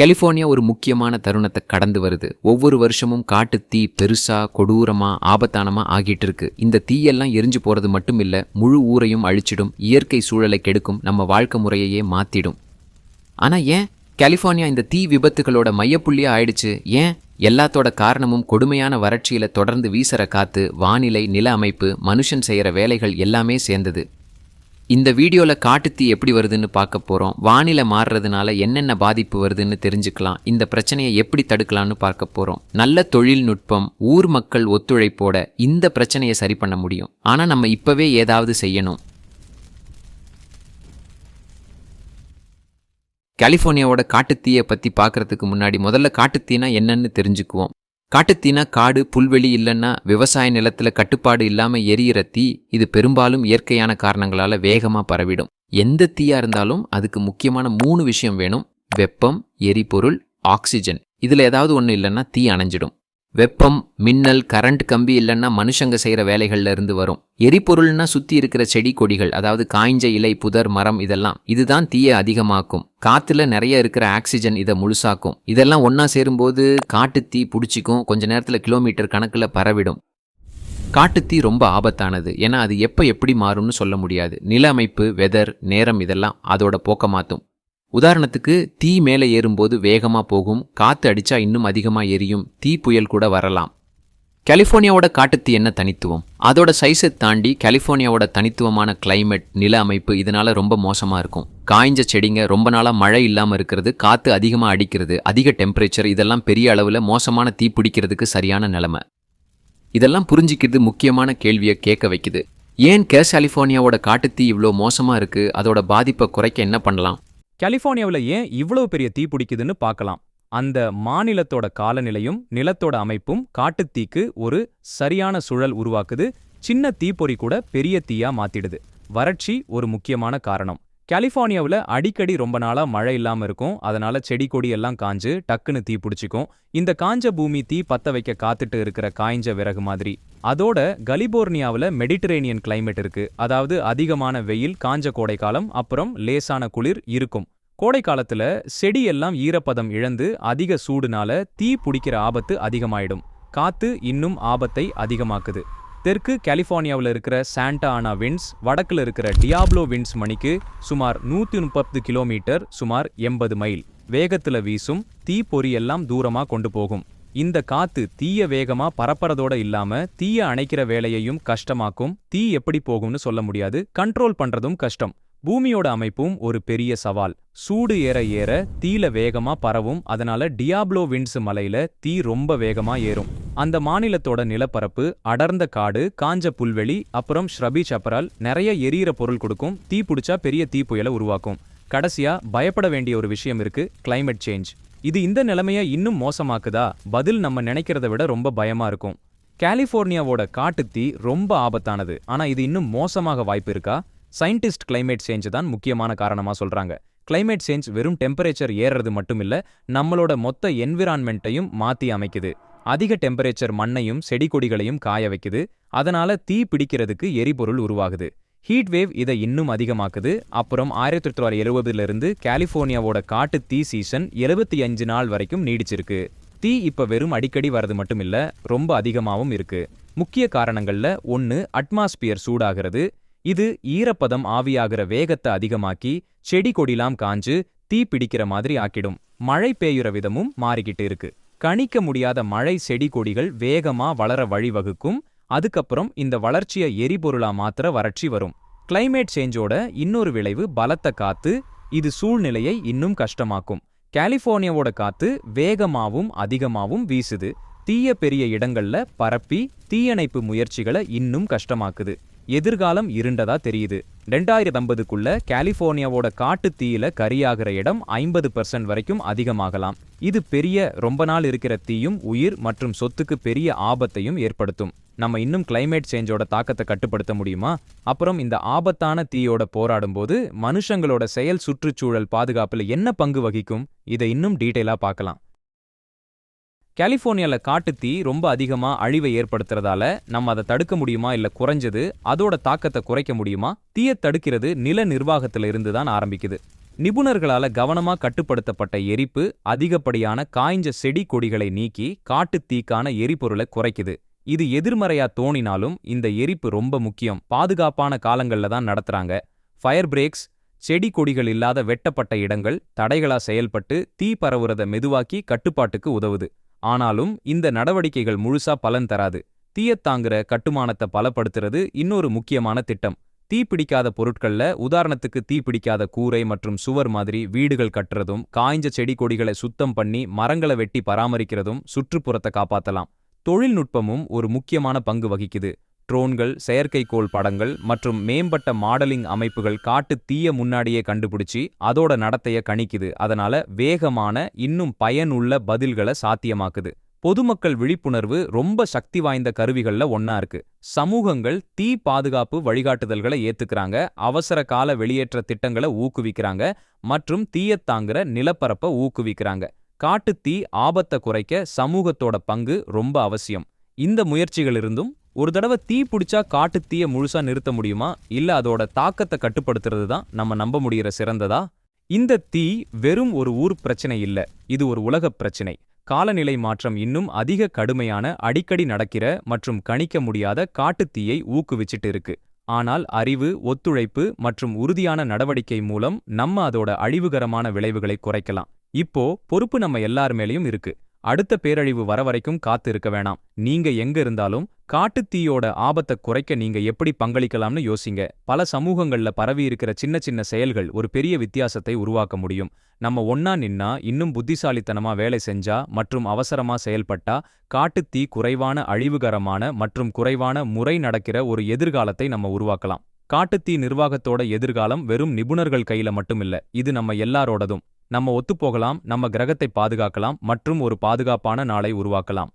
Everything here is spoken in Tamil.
கலிஃபோர்னியா ஒரு முக்கியமான தருணத்தை கடந்து வருது. ஒவ்வொரு வருஷமும் காட்டு தீ பெருசா கொடூரமா ஆபத்தானமா ஆகிட்டு இருக்கு இந்த தீயெல்லாம் எரிஞ்சு போறது மட்டும் இல்ல முழு ஊரையும் அழிச்சிடும் இயற்கை சூழலை கெடுக்கும் நம்ம வாழ்க்கை முறையையே மாத்திடும். ஆனா ஏன்? கலிஃபோர்னியா இந்த தீ விபத்துகளோட மையப்புள்ளியா ஆயிடுச்சு. ஏன்? எல்லாத்தோட காரணமும் கொடுமையான வறட்சியில தொடர்ந்து வீசுற காத்து வானிலை நில அமைப்பு மனுஷன் செய்யற வேலைகள் எல்லாமே சேர்ந்தது. இந்த வீடியோவில் காட்டுத்தீ எப்படி வருதுன்னு பார்க்க போகிறோம் வானிலை மாறுறதுனால என்னென்ன பாதிப்பு வருதுன்னு தெரிஞ்சுக்கலாம். இந்த பிரச்சனையை எப்படி தடுக்கலாம்னு பார்க்க போகிறோம் நல்ல தொழில்நுட்பம் ஊர் மக்கள் ஒத்துழைப்போட இந்த பிரச்சனையை சரி பண்ண முடியும். ஆனால் நம்ம இப்போவே ஏதாவது செய்யணும். கலிஃபோர்னியாவோட காட்டுத்தீயை பற்றி பார்க்கறதுக்கு முன்னாடி முதல்ல காட்டுத்தீனா என்னன்னு தெரிஞ்சுக்குவோம். காட்டுத்தீனா காடு புல்வெளி இல்லைன்னா விவசாய நிலத்தில் கட்டுப்பாடு இல்லாமல் எரியிற தீ இது பெரும்பாலும் இயற்கையான காரணங்களால் வேகமாக பரவிடும். எந்த தீயாக இருந்தாலும் அதுக்கு முக்கியமான மூணு விஷயம் வேணும். வெப்பம் எரிபொருள் ஆக்சிஜன். இதில் ஏதாவது ஒன்று இல்லைன்னா தீ அணைஞ்சிடும். வெப்பம் மின்னல் கரண்ட் கம்பி இல்லைன்னா மனுஷங்க செய்கிற வேலைகள்ல இருந்து வரும். எரிபொருள்னா சுற்றி இருக்கிற செடி கொடிகள் அதாவது காய்ஞ்ச இலை புதர் மரம் இதெல்லாம் இதுதான் தீயை அதிகமாக்கும். காத்துல நிறைய இருக்கிற ஆக்சிஜன் இதை முழுசாக்கும். இதெல்லாம் ஒன்றா சேரும்போது காட்டு தீ பிடிச்சிக்கும் கொஞ்ச நேரத்தில் கிலோமீட்டர் கணக்கில் பரவிடும். காட்டுத்தீ ரொம்ப ஆபத்தானது. ஏன்னா அது எப்போ எப்படி மாறும்னு சொல்ல முடியாது. நில அமைப்பு வெதர் நேரம் இதெல்லாம் அதோட போக்க மாற்றும் உதாரணத்துக்கு தீ மேலே ஏறும்போது வேகமாக போகும் காற்று அடித்தா இன்னும் அதிகமாக எரியும் தீ புயல் கூட வரலாம். கலிஃபோர்னியாவோட காட்டுத்தீ என்ன தனித்துவம்? அதோட சைஸை தாண்டி கலிஃபோர்னியாவோட தனித்துவமான கிளைமேட் நில அமைப்பு இதனால ரொம்ப மோசமாக இருக்கும். காய்ஞ்ச செடிங்க ரொம்ப நாளாக மழை இல்லாமல் இருக்கிறது காற்று அதிகமாக அடிக்கிறது அதிக டெம்பரேச்சர் இதெல்லாம் பெரிய அளவில் மோசமான தீ பிடிக்கிறதுக்கு சரியான நிலைமை. இதெல்லாம் புரிஞ்சிக்கிறது முக்கியமான கேள்வியை கேட்க வைக்குது. ஏன் கேஸ் கலிஃபோர்னியாவோட காட்டுத்தீ இவ்வளோ மோசமாக இருக்குது அதோட பாதிப்பை குறைக்க என்ன பண்ணலாம்? கலிஃபோர்னியாவில் ஏன் இவ்வளவு பெரிய தீ பிடிக்குதுன்னு பார்க்கலாம். அந்த மாநிலத்தோட காலநிலையும் நிலத்தோட அமைப்பும் காட்டுத்தீக்கு ஒரு சரியான சுழல் உருவாக்குது. சின்ன தீப்பொறி கூட பெரிய தீயா மாத்திடுது. வறட்சி ஒரு முக்கியமான காரணம். கலிஃபோர்னியாவில் அடிக்கடி ரொம்ப நாளாக மழை இல்லாம இருக்கும். அதனால செடி கொடி எல்லாம் காஞ்சு டக்குன்னு தீ பிடிச்சிக்கும். இந்த காஞ்ச பூமி தீ பத்த வைக்க காத்துட்டு இருக்கிற காய்ஞ்ச விறகு மாதிரி. அதோட கலிபோர்னியாவில் மெடிட்டரேனியன் கிளைமேட் இருக்கு. அதாவது அதிகமான வெயில் காஞ்ச கோடைக்காலம் அப்புறம் லேசான குளிர் இருக்கும். கோடை காலத்துல செடி எல்லாம் ஈரப்பதம் இழந்து அதிக சூடுனால தீ பிடிக்கிற ஆபத்து அதிகமாயிடும். காத்து இன்னும் ஆபத்தை அதிகமாக்குது. தெற்கு கலிஃபோர்னியாவில் இருக்கிற சாண்டா ஆனா விண்ட்ஸ் வடக்குல இருக்கிற டியாப்லோ விண்ட்ஸ் மணிக்கு சுமார் நூத்தி முப்பது கிலோமீட்டர் சுமார் எண்பது மைல். வேகத்துல வீசும் தீ பொறி எல்லாம் தூரமா கொண்டு போகும். இந்த காத்து தீய வேகமா பரப்பறதோட இல்லாம தீய அணைக்கிற வேலையையும் கஷ்டமாக்கும் தீ எப்படி போகும்னு சொல்ல முடியாது. கண்ட்ரோல் பண்றதும் கஷ்டம். பூமியோட அமைப்பும் ஒரு பெரிய சவால். சூடு ஏற ஏற தீல வேகமா பரவும் அதனால டியாப்ளோ விண்ட்ஸ் மலையில தீ ரொம்ப வேகமா ஏறும். அந்த மாநிலத்தோட நிலப்பரப்பு அடர்ந்த காடு காஞ்ச புல்வெளி அப்புறம் ஸ்ரபி சப்பரால் நிறைய எரியிற பொருள் கொடுக்கும் தீ பிடிச்சா பெரிய தீ புயலை உருவாக்கும். கடைசியா பயப்பட வேண்டிய ஒரு விஷயம் இருக்கு கிளைமேட் சேஞ்ச் இது இந்த நிலைமைய இன்னும் மோசமாக்குதா? பதில் நம்ம நினைக்கிறத விட ரொம்ப பயமா இருக்கும். கலிஃபோர்னியாவோட காட்டுத்தீ ரொம்ப ஆபத்தானது. ஆனா இது இன்னும் மோசமாக வாய்ப்பு இருக்கா? சயின்டிஸ்ட் கிளைமேட் சேஞ்ச் தான் முக்கியமான காரணமா சொல்றாங்க. கிளைமேட் சேஞ்ச் வெறும் டெம்பரேச்சர் ஏறுறது மட்டும் இல்லை நம்மளோட மொத்த என்விரான்மெண்ட்டையும் மாத்தி அமைக்குது. அதிக டெம்பரேச்சர் மண்ணையும் செடி கொடிகளையும் காய வைக்குது. அதனால தீ பிடிக்கிறதுக்கு எரிபொருள் உருவாகுது. ஹீட் வேவ் இதை இன்னும் அதிகமாக்குது. அப்புறம் ஆயிரத்தி தொள்ளாயிரத்தி எழுபதுலேருந்து கலிஃபோர்னியாவோட காட்டு தீ சீசன் எழுபத்தி அஞ்சு நாள் வரைக்கும் நீடிச்சிருக்கு. தீ இப்ப வெறும் அடிக்கடி வரது மட்டும் இல்லை ரொம்ப அதிகமாவும் இருக்கு. முக்கிய காரணங்கள்ல ஒன்னு அட்மாஸ்பியர் சூடாகிறது. இது ஈரப்பதம் ஆவியாகிற வேகத்தை அதிகமாக்கி செடி கொடிலாம் காஞ்சு தீ பிடிக்கிற மாதிரி ஆக்கிடும். மழை பெய்யுற விதமும் மாறிக்கிட்டு இருக்கு. கணிக்க முடியாத மழை செடி கொடிகள் வேகமா வளர வழிவகுக்கும். அதுக்கப்புறம் இந்த வளர்ச்சியை எரிபொருளா மாத்திர வறட்சி வரும். கிளைமேட் சேஞ்சோட இன்னொரு விளைவு பலத்த காத்து. இது சூழ்நிலையை இன்னும் கஷ்டமாக்கும். கலிஃபோர்னியாவோட காத்து வேகமாவும் அதிகமாவும் வீசுது. தீய பெரிய இடங்கள்ல பரப்பி தீயணைப்பு முயற்சிகளை இன்னும் கஷ்டமாக்குது. எதிர்காலம் இருண்டதா தெரியுது. ரெண்டாயிரத்தி ஐம்பதுக்குள்ள கலிஃபோர்னியாவோட காட்டு தீயில கரியாகிற இடம் ஐம்பது பெர்சன்ட் வரைக்கும் அதிகமாகலாம். இது பெரிய ரொம்ப நாள் இருக்கிற தீயும் உயிர் மற்றும் சொத்துக்கு பெரிய ஆபத்தையும் ஏற்படுத்தும். நம்ம இன்னும் கிளைமேட் சேஞ்சோட தாக்கத்தை கட்டுப்படுத்த முடியுமா? அப்புறம் இந்த ஆபத்தான தீயோட போராடும்போது மனுஷங்களோட செயல் சுற்றுச்சூழல் பாதுகாப்புல என்ன பங்கு வகிக்கும்? இதை இன்னும் டீட்டெயிலா பார்க்கலாம். கலிஃபோர்னியால காட்டுத்தீ ரொம்ப அதிகமா அழிவை ஏற்படுத்துறதால நம்ம அதை தடுக்க முடியுமா இல்ல குறைஞ்சது அதோட தாக்கத்தை குறைக்க முடியுமா? தீயை தடுக்கிறது நில நிர்வாகத்துல இருந்து தான் ஆரம்பிக்குது. நிபுணர்களால கவனமா கட்டுப்படுத்தப்பட்ட எரிப்பு அதிகப்படியான காய்ஞ்ச செடி கொடிகளை நீக்கி காட்டுத் தீக்கான எரிபொருளை குறைக்குது. இது எதிர்மறையா தோணினாலும் இந்த எரிப்பு ரொம்ப முக்கியம். பாதுகாப்பான காலங்கள்ல தான் நடத்துறாங்க. ஃபயர் பிரேக்ஸ் செடி கொடிகள் இல்லாத வெட்டப்பட்ட இடங்கள் தடைகளா செயல்பட்டு தீ பரவுறத மெதுவாக்கி கட்டுப்பாட்டுக்கு உதவுது. ஆனாலும் இந்த நடவடிக்கைகள் முழுசா பலன் தராது. தீயத்தாங்குற கட்டுமானத்தை பலப்படுத்துறது இன்னொரு முக்கியமான திட்டம். தீப்பிடிக்காத பொருட்கள்ல உதாரணத்துக்கு தீப்பிடிக்காத கூரை மற்றும் சுவர் மாதிரி வீடுகள் கட்டுறதும் காய்ஞ்ச செடி கொடிகளை சுத்தம் பண்ணி மரங்களை வெட்டி பராமரிக்கிறதும் சுற்றுப்புறத்தை காப்பாத்தலாம். தொழில்நுட்பமும் ஒரு முக்கியமான பங்கு வகிக்குது. ட்ரோன்கள் செயற்கைக்கோள் படங்கள் மற்றும் மேம்பட்ட மாடலிங் அமைப்புகள் காட்டு தீய முன்னாடியே கண்டுபிடிச்சி அதோட நடத்தைய கணிக்குது. அதனால வேகமான இன்னும் பயனுள்ள பதில்களை சாத்தியமாக்குது. பொதுமக்கள் விழிப்புணர்வு ரொம்ப சக்தி வாய்ந்த கருவிகள்ல ஒன்னா இருக்கு. சமூகங்கள் தீ பாதுகாப்பு வழிகாட்டுதல்களை ஏத்துக்கறாங்க அவசர கால வெளியேற்ற திட்டங்களை ஊக்குவிக்கிறாங்க மற்றும் தீயத்தாங்குற நிலப்பரப்ப ஊக்குவிக்கிறாங்க. காட்டுத் தீ ஆபத்தை குறைக்க சமூகத்தோட பங்கு ரொம்ப அவசியம். இந்த முயற்சிகளிருந்தும் ஒரு தடவை தீ பிடிச்சா காட்டுத் தீய முழுசா நிறுத்த முடியுமா? இல்ல அதோட தாக்கத்தை கட்டுப்படுத்துறது தான் நம்ம நம்ப முடிகிற சிறந்ததா? இந்த தீ வெறும் ஒரு ஊர் பிரச்சனை இல்ல இது ஒரு உலகப் பிரச்சனை. காலநிலை மாற்றம் இன்னும் அதிக கடுமையான அடிக்கடி நடக்கிற மற்றும் கணிக்க முடியாத காட்டுத் தீயை ஊக்குவிச்சிட்டு இருக்கு. ஆனால் அறிவு ஒத்துழைப்பு மற்றும் உறுதியான நடவடிக்கை மூலம் நம்ம அதோட அழிவுகரமான விளைவுகளை குறைக்கலாம். இப்போ பொறுப்பு நம்ம எல்லார் மேலயும் இருக்கு. அடுத்த பேரழிவு வர வரைக்கும் காத்து இருக்க வேணாம். நீங்க எங்க இருந்தாலும் காட்டுத் தீயோட ஆபத்தை குறைக்க நீங்க எப்படி பங்களிக்கலாம்னு யோசிங்க. பல சமூகங்கள்ல பரவி இருக்கிற சின்ன சின்ன செயல்கள் ஒரு பெரிய வித்தியாசத்தை உருவாக்க முடியும். நம்ம ஒன்னா நின்னா இன்னும் புத்திசாலித்தனமா வேலை செஞ்சா மற்றும் அவசரமா செயல்பட்டா காட்டுத் தீ குறைவான அழிவுகரமான மற்றும் குறைவான முறை நடக்கிற ஒரு எதிர்காலத்தை நம்ம உருவாக்கலாம். காட்டுத்தீ நிர்வாகத்தோட எதிர்காலம் வெறும் நிபுணர்கள் கையில மட்டுமில்ல இது நம்ம எல்லாரோடதும். நம்ம ஒத்துப்போகலாம் நம்ம கிரகத்தை பாதுகாக்கலாம் மற்றும் ஒரு பாதுகாப்பான நாளை உருவாக்கலாம்.